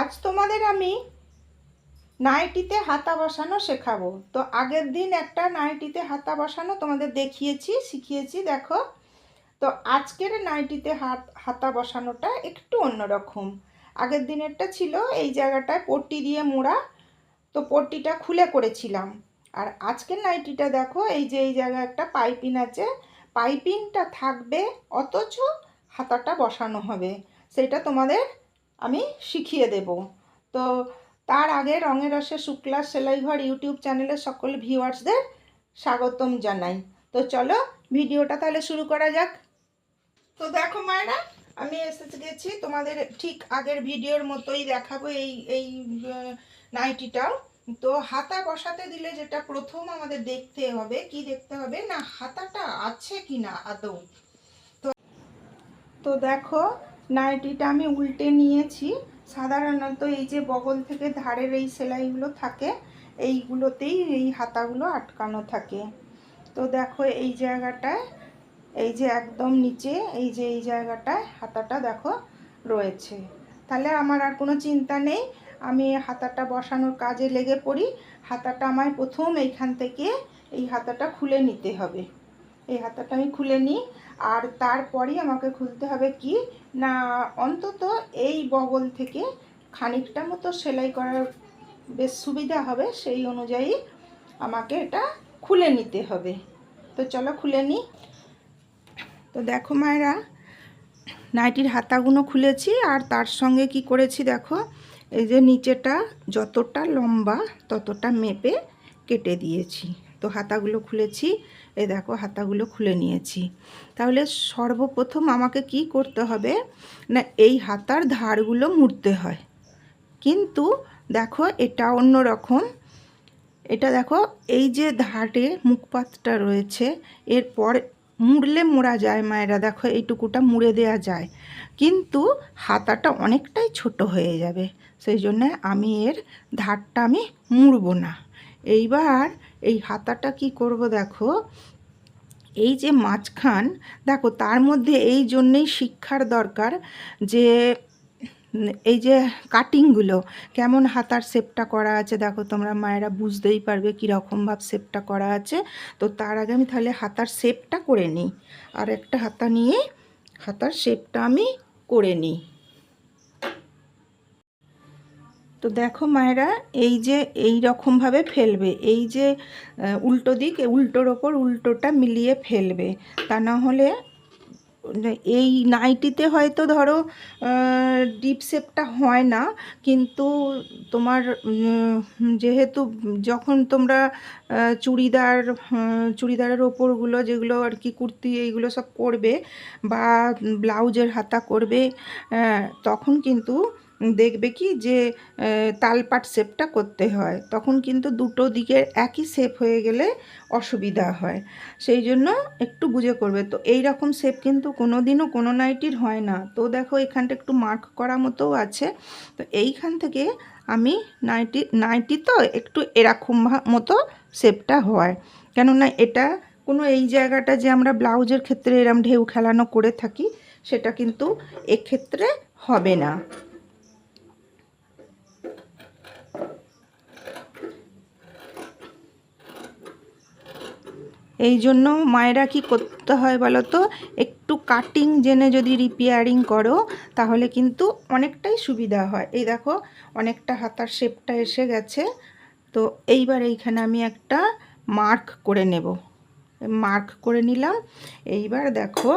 আজ তোমাদের আমি নাইটিতে হাতা বসানো শেখাবো। তো আগের দিন একটা নাইটিতে হাতা বসানো তোমাদের দেখিয়েছি, শিখিয়েছি, দেখো। তো আজকের নাইটিতে হাত, হাতা বসানোটা একটু অন্যরকম। আগের দিনেরটা ছিল এই জায়গাটায় পট্টি দিয়ে মোড়া, তো পট্টিটা খুলে করেছিলাম। আর আজকের নাইটিটা দেখো, এই যে এই জায়গায় একটা পাইপিং আছে, পাইপিংটা থাকবে, অথচ হাতাটা বসানো হবে। সেটা তোমাদের আমি শিখিয়ে দেব। তো তার আগে রঙের রসে শুক্লা সেলাইঘর ইউটিউব চ্যানেলের সকল ভিউয়ার্সদের স্বাগতম জানাই। তো চলো ভিডিওটা তাহলে শুরু করা যাক। তো দেখো মায়েরা, আমি এসে গেছি। তোমাদের ঠিক আগের ভিডিওর মতোই দেখাবো এই এই নাইটিটাও। তো হাতা বসাতে দিলে যেটা প্রথম আমাদের দেখতে হবে, কি দেখতে হবে? না, হাতাটা আছে কি না আদৌ? তো তো দেখো নাইটিটা আমি উল্টে নিয়েছি। সাধারণত এই যে বগল থেকে ধারের এই সেলাইগুলো থাকে, এইগুলোতেই এই হাতাগুলো আটকানো থাকে। তো দেখো এই জায়গাটায়, এই যে একদম নিচে, এই যে এই জায়গাটায় হাতাটা দেখো রয়েছে। তাহলে আমার আর কোনো চিন্তা নেই, আমি হাতাটা বসানোর কাজে লেগে পড়ি। হাতাটা আমায় প্রথম এইখান থেকে এই হাতাটা খুলে নিতে হবে। এই হাতাটা আমি খুলে নিই, আর তারপরেই আমাকে খুলতে হবে কি? না, অন্তত এই বগল থেকে খানিকটা মতো সেলাই করার বেশ সুবিধা হবে, সেই অনুযায়ী আমাকে এটা খুলে নিতে হবে। তো চলো খুলে নিই তো দেখো মায়েরা, নাইটির হাতাগুলো খুলেছি, আর তার সঙ্গে কি করেছি দেখো, এই যে নিচেটা যতটা লম্বা ততটা মেপে কেটে দিয়েছি। তো হাতাগুলো খুলেছি। এ দেখো, হাতাগুলো খুলে নিয়েছি। তাহলে সর্বপ্রথম আমাকে কি করতে হবে? না, এই হাতার ধারগুলো মুড়তে হয়। কিন্তু দেখো, এটা অন্য রকম এটা দেখো, এই যে ধারে মুখপাতটা রয়েছে, এরপর মুড়লে মোড়া যায় মায়েরা। দেখো, এইটুকুটা মুড়ে দেওয়া যায়। কিন্তু হাতাটা অনেকটাই ছোট হয়ে যাবে। সেই জন্য আমি এর ধারটা আমি মুড়বো না। এইবার এই হাতাটা কি করব দেখো? এই যে মাঝখান, দেখো তার মধ্যে এই জন্যেই শিক্ষার দরকার যে, এই যে কাটিংগুলো কেমন হাতার শেপটা করা আছে দেখো, তোমরা মায়েরা বুঝতেই পারবে কীরকম ভাব শেপটা করা আছে। তো তার আগে আমি তাহলে হাতার শেপটা করে নিই। আর একটা হাতা নিয়ে হাতার শেপটা আমি করে নিই। তো দেখো মায়েরা, এই যে এই রকমভাবে ফেলবে, এই যে উল্টো দিক উল্টোর ওপর উল্টোটা মিলিয়ে ফেলবে। তা না হলে এই নাইটিতে হয়তো ধরো ডিপ শেপটা হয় না, কিন্তু তোমার যেহেতু যখন তোমরা চুড়িদার চুড়িদারের ওপরগুলো যেগুলো আর কি, কুর্তি এইগুলো সব করবে বা ব্লাউজের হাতা করবে তখন কিন্তু দেখবে কি যে তালপাট শেপটা করতে হয়। তখন কিন্তু দুটো দিকের একই শেপ হয়ে গেলে অসুবিধা হয়। সেই জন্য একটু বুঝে করবে। তো এই রকম শেপ কিন্তু কোনো দিনও কোনো নাইটির হয় না। তো দেখো এখানটা একটু মার্ক করা মতো আছে। তো এইখান থেকে আমি নাইটি নাইটি তো একটু এরকম মতো শেপটা হয়। কেননা এটা কোনো এই জায়গাটা যে আমরা ব্লাউজের ক্ষেত্রে এরম ঢেউ খেলানো করে থাকি, সেটা কিন্তু এক্ষেত্রে হবে না। এই জন্য মায়েরা কি করতে হয় বলো তো? একটু কাটিং জেনে যদি রিপেয়ারিং করো, তাহলে কিন্তু অনেকটাই সুবিধা হয়। এই দেখো, অনেকটা হাতার শেপটা এসে গেছে। তো এইবার এইখানে আমি একটা মার্ক করে নেব। মার্ক করে নিলাম। এইবার দেখো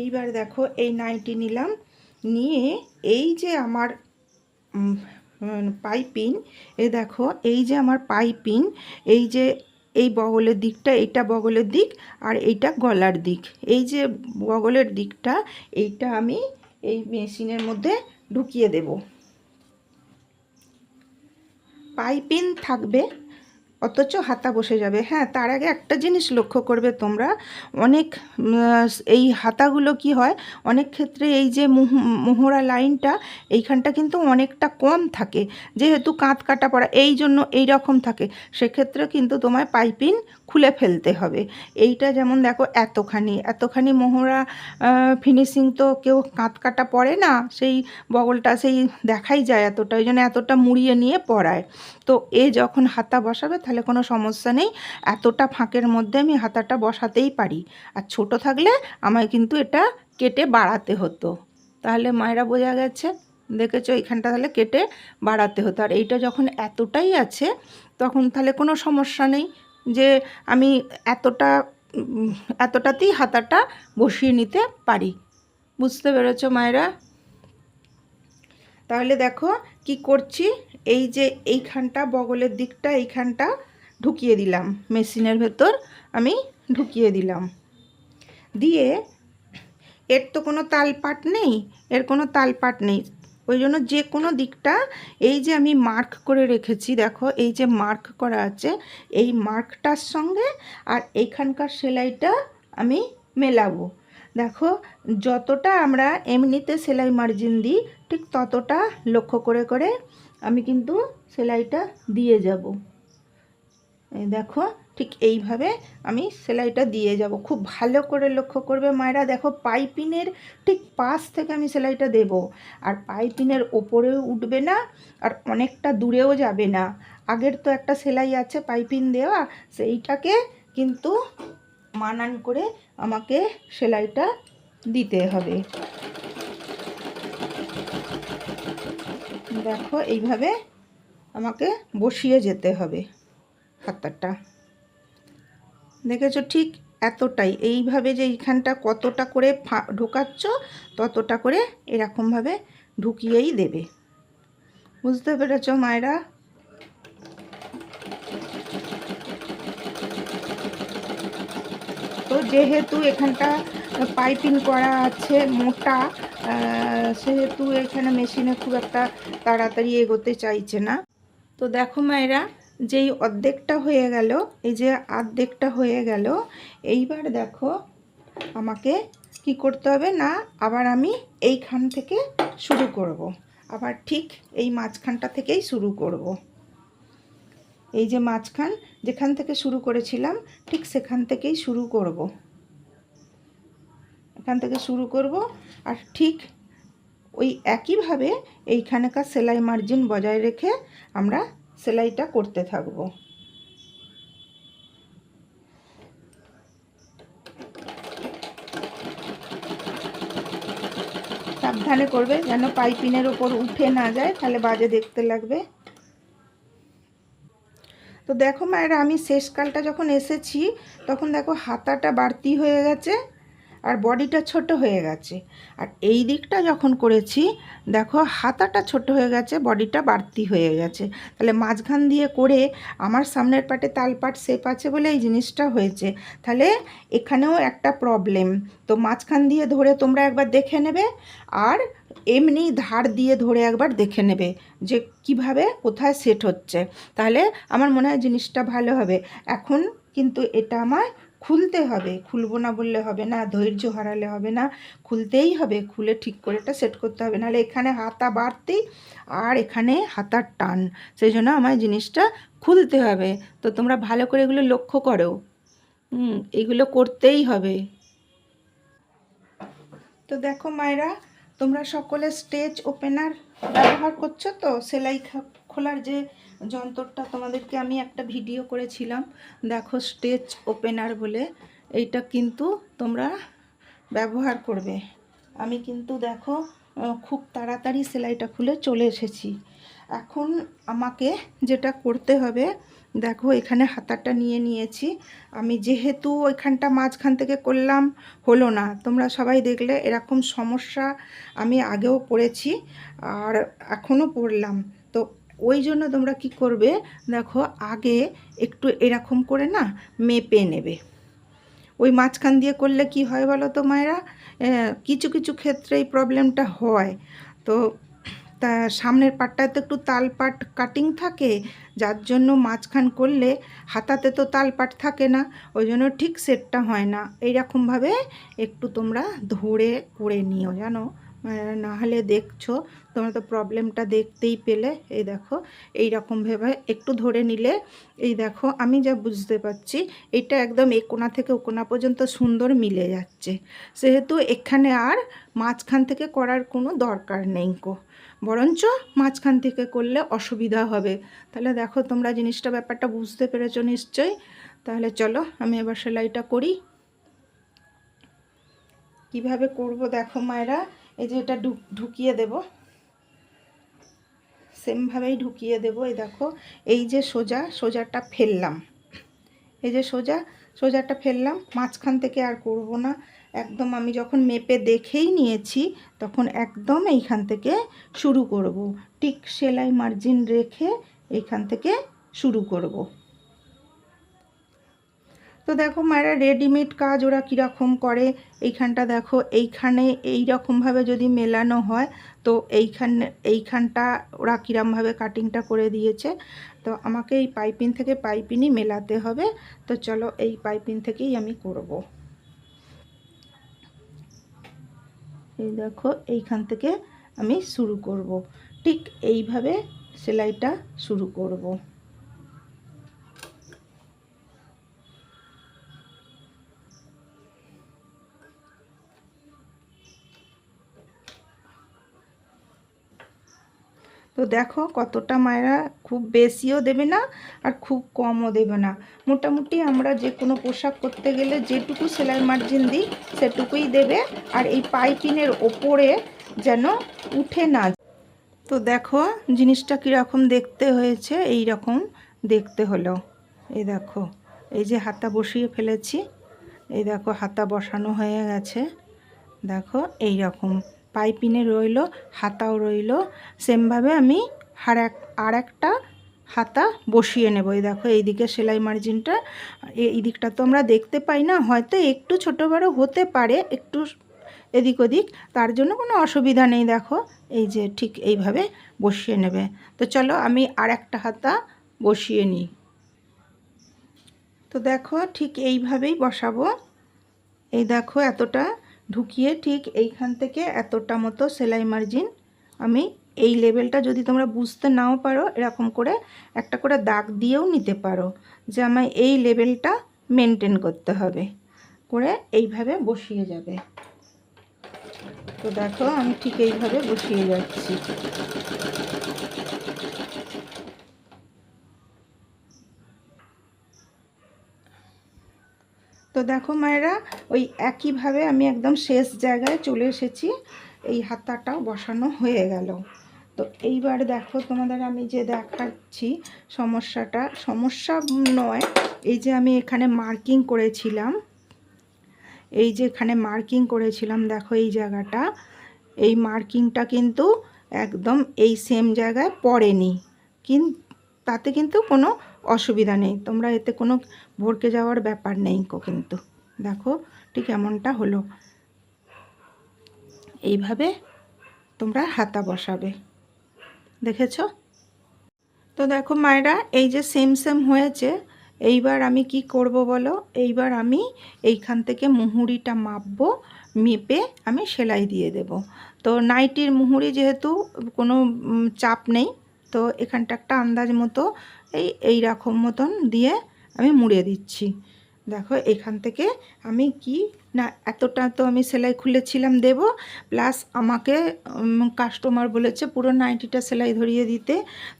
এইবার দেখো এই নাইটি নিলাম। নিয়ে এই যে আমার পাইপিং। এ দেখো, এই যে আমার পাইপিং, এই যে এই বগলের দিকটা, এইটা বগলের দিক আর এইটা গলার দিক। এই যে বগলের দিকটা, এইটা আমি এই মেশিনের মধ্যে ঢুকিয়ে দেব। পাইপিং থাকবে অথচ হাতা বসে যাবে। হ্যাঁ তার আগে একটা জিনিস লক্ষ্য করবে তোমরা। অনেক এই হাতাগুলো কি হয়? অনেক ক্ষেত্রে এই যে মোহ- মোহরা লাইনটা, এইখানটা কিন্তু অনেকটা কম থাকে। যেহেতু কাঁধ কাটা পড়া, এই জন্য এই রকম থাকে। সেক্ষেত্রে কিন্তু তোমায় পাইপিং খুলে ফেলতে হবে। এইটা যেমন দেখো এতখানি এতখানি মোহরা ফিনিশিং তো কেউ কাঁত কাটা পরে না, সেই বগলটা সেই দেখাই যায় এতটা, ওই জন্য এতটা মুড়িয়ে নিয়ে পরায়। তো এ যখন হাতা বসাবে তাহলে কোনো সমস্যা নেই, এতটা ফাঁকের মধ্যে আমি হাতাটা বসাতেই পারি। আর ছোট থাকলে আমায় কিন্তু এটা কেটে বাড়াতে হতো। তাহলে মায়েরা বোঝা গেছে? দেখেছ? এখানটা তাহলে কেটে বাড়াতে হতো। আর এইটা যখন এতটাই আছে, তখন তাহলে কোনো সমস্যা নেই। যে আমি এতটা, এতটাতেই হাতাটা বসিয়ে নিতে পারি। বুঝতে পেরেছ মায়েরা? তাহলে দেখো কি করছি, এই যে এইখানটা বগলের দিকটা, এইখানটা ঢুকিয়ে দিলাম। মেশিনের ভেতর আমি ঢুকিয়ে দিলাম। দিয়ে এর তো কোনো তালপাট নেই, এর কোনো তালপাট নেই। ওই জন্য যে কোনো দিকটা, এই যে আমি মার্ক করে রেখেছি, দেখো এই যে মার্ক করা আছে, এই মার্কটার সঙ্গে আর এইখানকার সেলাইটা আমি মেলাবো। দেখো যতটা আমরা এমনিতে সেলাই মার্জিন দিই, ঠিক ততটা লক্ষ্য করে করে আমি কিন্তু সেলাইটা দিয়ে যাব। এই দেখো ঠিক এইভাবে আমি সেলাইটা দিয়ে যাব। খুব ভালো করে লক্ষ্য করবে মায়েরা। দেখো পাইপিনের ঠিক পাশ থেকে আমি সেলাইটা দেব। আর পাইপিনের ওপরেও উঠবে না আর অনেকটা দূরেও যাবে না। আগের তো একটা সেলাই আছে পাইপিন দেওয়া, সেইটাকে কিন্তু মানান করে আমাকে সেলাইটা দিতে হবে। দেখো এইভাবে আমাকে বসিয়ে যেতে হবে হাতাটা। দেখেছ ঠিক এতটাই। এইভাবে যে এইখানটা কতটা করে ফা ঢোকাচ্ছ, ততটা করে এরকমভাবে ঢুকিয়েই দেবে। বুঝতে পেরেছ মায়েরা? তো যেহেতু এখানটা পাইপিং করা আছে মোটা সেহেতু এখানে মেশিনে খুব একটা তাড়াতাড়ি এগোতে চাইছে না। তো দেখো মায়েরা যেই অর্ধেকটা হয়ে গেল, এই যে অর্ধেকটা হয়ে গেল, এইবার দেখো আমাকে কি করতে হবে না, আবার আমি এইখান থেকে শুরু করব। আবার ঠিক এই মাঝখানটা থেকেই শুরু করব। এই যে মাঝখান, যেখান থেকে শুরু করেছিলাম, ঠিক সেখান থেকেই শুরু করব। এখান থেকে শুরু করব, আর ঠিক ওই একইভাবে এইখানেকার সেলাই মার্জিন বজায় রেখে আমরা সেলাইটা করতে থাকব। সাবধানে করবে যেন পাইপিনের ওপর উঠে না যায়, তাহলে বাজে দেখতে লাগবে। তো দেখো মায়েরা, আমি শেষকালটা যখন এসেছি, তখন দেখো হাতাটা বাড়তি হয়ে গেছে। আর বডিটা ছোট হয়ে গেছে। আর এই দিকটা যখন করেছি, দেখো হাতাটা ছোট হয়ে গেছে, বডিটা বাড়তি হয়ে গেছে। তাহলে মাঝখান দিয়ে করে আমার সামনের পাটে তালপাট শেপ আছে বলে এই জিনিসটা হয়েছে। তাহলে এখানেও একটা প্রবলেম তো মাঝখান দিয়ে ধরে তোমরা একবার দেখে নেবে আর এমনি ধার দিয়ে ধরে একবার দেখে নেবে যে কীভাবে কোথায় সেট হচ্ছে। তাহলে আমার মনে হয় জিনিসটা ভালো হবে। এখন কিন্তু এটা আমার খুলতে হবে। খুলবো না বললে হবে না, ধৈর্য হারালে হবে না। খুলতেই হবে, খুলে ঠিক করে এটা সেট করতে হবে। নাহলে এখানে হাতা বাড়তেই আর এখানে হাতার টান। সেই জন্য আমার জিনিসটা খুলতে হবে। তো তোমরা ভালো করে এগুলো লক্ষ্য করো। হুম, এগুলো করতেই হবে। তো দেখো মায়েরা, তোমরা সকলে স্টেজ ওপেনার ব্যবহার করছ তো? সেলাই খোলার যে যন্ত্রটা তোমাদেরকে আমি একটা ভিডিও করেছিলাম, দেখো স্টেজ ওপেনার বলে, এইটা কিন্তু তোমরা ব্যবহার করবে। আমি কিন্তু দেখো খুব তাড়াতাড়ি সেলাইটা খুলে চলে এসেছি। এখন আমাকে যেটা করতে হবে, দেখো এখানে হাতাটা নিয়ে নিয়েছি। আমি যেহেতু ওইখানটা মাঝখান থেকে করলাম, হলো না। তোমরা সবাই দেখলে এরকম সমস্যা আমি আগেও পড়েছি আর এখনও পড়লাম। তো ওই জন্য তোমরা কি করবে? দেখো, আগে একটু এরকম করে না মেপে নেবে। ওই মাঝখান দিয়ে করলে কি হয় বলো তো মায়েরা? কিছু কিছু ক্ষেত্রে এই প্রবলেমটা হয়। তো তা সামনের পাটটায় তো একটু তালপাট কাটিং থাকে, যার জন্য মাঝখান করলে হাতাতে তো তালপাট থাকে না, ওই জন্য ঠিক সেটটা হয় না। এইরকমভাবে একটু তোমরা ধরে, করে নিও, জানো? আহ, না হলে দেখছ তোমরা তো প্রবলেমটা দেখতেই পেলে। এই দেখো এই রকম ভেবে একটু ধরে নিলে। এই দেখো আমি যা বুঝতে পারছি এটা একদম এ কোণা থেকে ও কোণা পর্যন্ত সুন্দর মিলে যাচ্ছে। সেহেতু এখানে আর মাঝখান থেকে করার কোনো দরকার নেই কো বরঞ্চ মাঝখান থেকে করলে অসুবিধা হবে। তাহলে দেখো তোমরা জিনিসটা ব্যাপারটা বুঝতে পেরেছ নিশ্চয়ই? তাহলে চলো আমি এবার সেলাইটা করি। কীভাবে করব দেখো মায়েরা? এই যে এটা ঢুক- ঢুকিয়ে দেব। সেমভাবেই ঢুকিয়ে দেব। এই দেখো, এই যে সোজা, সোজাটা ফেললাম। এই যে সোজা, সোজাটা ফেললাম। মাঝখান থেকে আর করব না। একদম আমি যখন মেপে দেখেই নিয়েছি, তখন একদম এইখান থেকে শুরু করব। ঠিক সেলাই মার্জিন রেখে এইখান থেকে শুরু করব। তো দেখো মায়েরা রেডিমেড কাজ ওরা কীরকম করে, এইখানটা দেখো, এইখানে এই রকমভাবে যদি মেলানো হয়, তো এইখান, এইখানটা ওরা কীরমভাবে কাটিংটা করে দিয়েছে। তো আমাকে এই পাইপিন থেকে পাইপিনই মেলাতে হবে, তো চলো এই পাইপিন থেকেই আমি করব। এই দেখো, এইখান থেকে আমি শুরু করব। ঠিক এইভাবে সেলাইটা শুরু করব। তো দেখো কতটা মায়েরা খুব বেশিও দেবে না আর খুব কমও দেবে না। মোটামুটি আমরা যে কোনো পোশাক করতে গেলে যেটুকু সেলাই মার্জিন দিই, সেটুকুই দেবে আর এই পাইপিনের ওপরে যেন উঠে না তো দেখো জিনিসটা কীরকম দেখতে হয়েছে এই রকম দেখতে হলো। এই দেখো, এই যে হাতা বসিয়ে ফেলেছি, এই দেখো হাতা বসানো হয়ে গেছে। দেখো এই রকম পাইপিনে রইল, হাতাও রইল। সেমভাবে আমি আর এক, আর একটা হাতা বসিয়ে নেব। এই দেখো এইদিকে সেলাই মার্জিনটা। এই দিকটা তো আমরা দেখতে পাই না, হয়তো একটু ছোটো বড়ো হতে পারে, একটু এদিক ওদিক। তার জন্য কোনো অসুবিধা নেই, দেখো। এই যে ঠিক এইভাবে বসিয়ে নেবে। তো চলো আমি আর একটা হাতা বসিয়ে নিই। তো দেখো, ঠিক এইভাবেই বসাবো। এই দেখো, এতটা ঢুকিয়ে ঠিক এইখান থেকে এতটা মতো সেলাই মার্জিন আমি এই লেভেলটা যদি তোমরা বুঝতে নাও পারো, এরকম করে একটা করে দাগ দিয়েও নিতে পারো যে আমায় এই লেভেলটা মেনটেন করতে হবে। করে এইভাবে বসিয়ে যাবে। তো দেখো আমি ঠিক এইভাবে বসিয়ে যাচ্ছি। তো দেখো মায়েরা, ওই একইভাবে আমি একদম শেষ জায়গায় চলে এসেছি। এই হাতাটাও বসানো হয়ে গেল। তো এইবার দেখো তোমাদের আমি যে দেখাচ্ছি সমস্যাটা। সমস্যা নয়, এই যে আমি এখানে মার্কিং করেছিলাম। এই যে এখানে মার্কিং করেছিলাম, দেখো এই জায়গাটা। এই মার্কিংটা কিন্তু একদম এই সেম জায়গায় পড়েনি। কিন, তাতে কিন্তু কোনো অসুবিধা নেই। তোমরা এতে কোনো ভরকে যাওয়ার ব্যাপার নেই কো কিন্তু। দেখো ঠিক এমনটা হলো। এইভাবে তোমরা হাতা বসাবে। দেখেছ? তো দেখো মায়েরা, এই যে সেম সেম হয়েছে, এইবার আমি কি করব বলো? এইবার আমি এইখান থেকে মুহুরিটা মাপবো, মেপে আমি সেলাই দিয়ে দেব। তো নাইটির মুহুরি যেহেতু কোনো চাপ নেই তো এখানটা একটা আন্দাজ মতো এই এই রকম মতন দিয়ে আমি মুড়ে দিচ্ছি। দেখো, এখান থেকে আমি কি, না, এতটা তো আমি সেলাই খুলেছিলাম দেব, প্লাস আমাকে কাস্টমার বলেছে পুরো নাইটিটা সেলাই ধরিয়ে দিতে,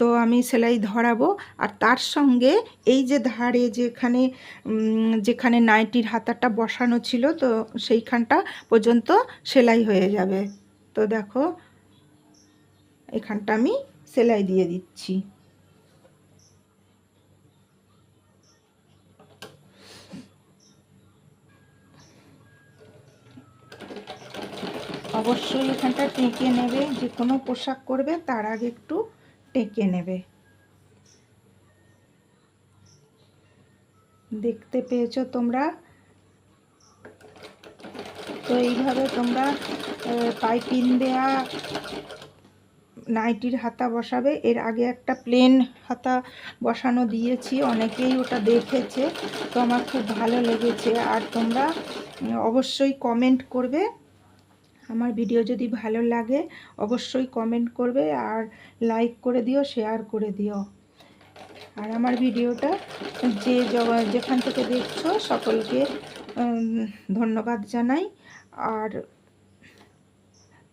তো আমি সেলাই ধরাবো। আর তার সঙ্গে এই যে ধারে যেখানে যেখানে নাইটির হাতাটা বসানো ছিল, তো সেইখানটা পর্যন্ত সেলাই হয়ে যাবে। তো দেখো, এখানটা আমি সেলাই দিয়ে দিচ্ছি। অবশ্যই এখানটা টেকে নেবে, যে কোনো পোশাক করবে তার আগে একটু টেকে নেবে। দেখতে পেয়েছ তোমরা? তো এইভাবে তোমরা পাইপিন দেয়া নাইটির হাতা বসাবে। এর আগে একটা প্লেন হাতা বসানো দিয়েছি, অনেকেই ওটা দেখেছে। তো আমার খুব ভালো লেগেছে। আর তোমরা অবশ্যই কমেন্ট করবে। আমার ভিডিও যদি ভালো লাগে, অবশ্যই কমেন্ট করবে আর লাইক করে দিও শেয়ার করে দিও। আর আমার ভিডিওটা যে যেখান থেকে দেখছ, সকলকে ধন্যবাদ জানাই। আর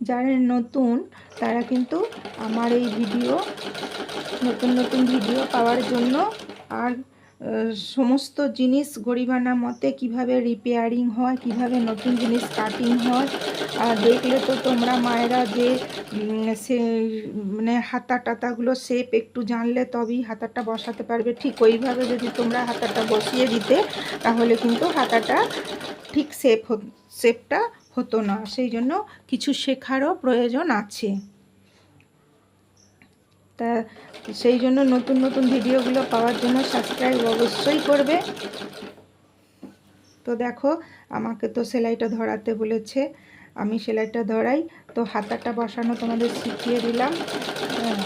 যারা নতুন তারা কিন্তু আমার এই ভিডিও নতুন নতুন ভিডিও পাওয়ার জন্য আর সমস্ত জিনিস গরিবানা মতে কীভাবে রিপেয়ারিং হয়, কীভাবে নতুন জিনিস কাটিং হয়, আর দেখলে তো তোমরা মায়েরা যে সে মানে হাতা টাতাগুলো শেপ একটু জানলে তবেই হাতাটা বসাতে পারবে। ঠিক ওইভাবে যদি তোমরা হাতাটা বসিয়ে দিতে, তাহলে কিন্তু হাতাটা ঠিক শেপ শেপটা হতো না। সেই জন্য কিছু শেখারও প্রয়োজন আছে। তা সেই জন্য নতুন নতুন ভিডিওগুলো পাওয়ার জন্য সাবস্ক্রাইব অবশ্যই করবে। তো দেখো আমাকে তো সেলাইটা ধরাতে বলেছে আমি সেলাইটা ধরাই তো হাতাটা বসানো তোমাদের শিখিয়ে দিলাম। হ্যাঁ,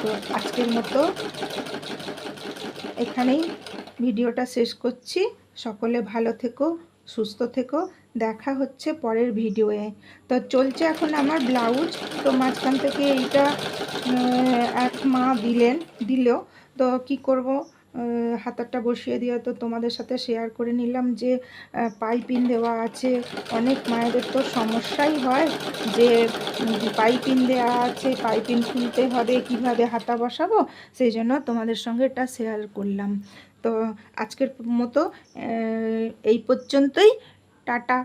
তো আজকের মতো এখানেই ভিডিওটা শেষ করছি। সকলে ভালো থেকো সুস্থ থেকো দেখা হচ্ছে পরের ভিডিওয়ে তো চলছে এখন আমার ব্লাউজ। তো মাঝখান থেকে এইটা এক মা দিলেন দিলেও তো কি করব? হাতারটা বসিয়ে দিয়ে তো তোমাদের সাথে শেয়ার করে নিলাম যে পাইপিন দেওয়া আছে। অনেক মায়েদের তো সমস্যাই হয় যে পাইপিং দেওয়া আছে, পাইপিন খুলতে হবে, কীভাবে হাতা বসাবো? সেই জন্য তোমাদের সঙ্গে এটা শেয়ার করলাম। তো আজকের মতো এই পর্যন্তই। টাটা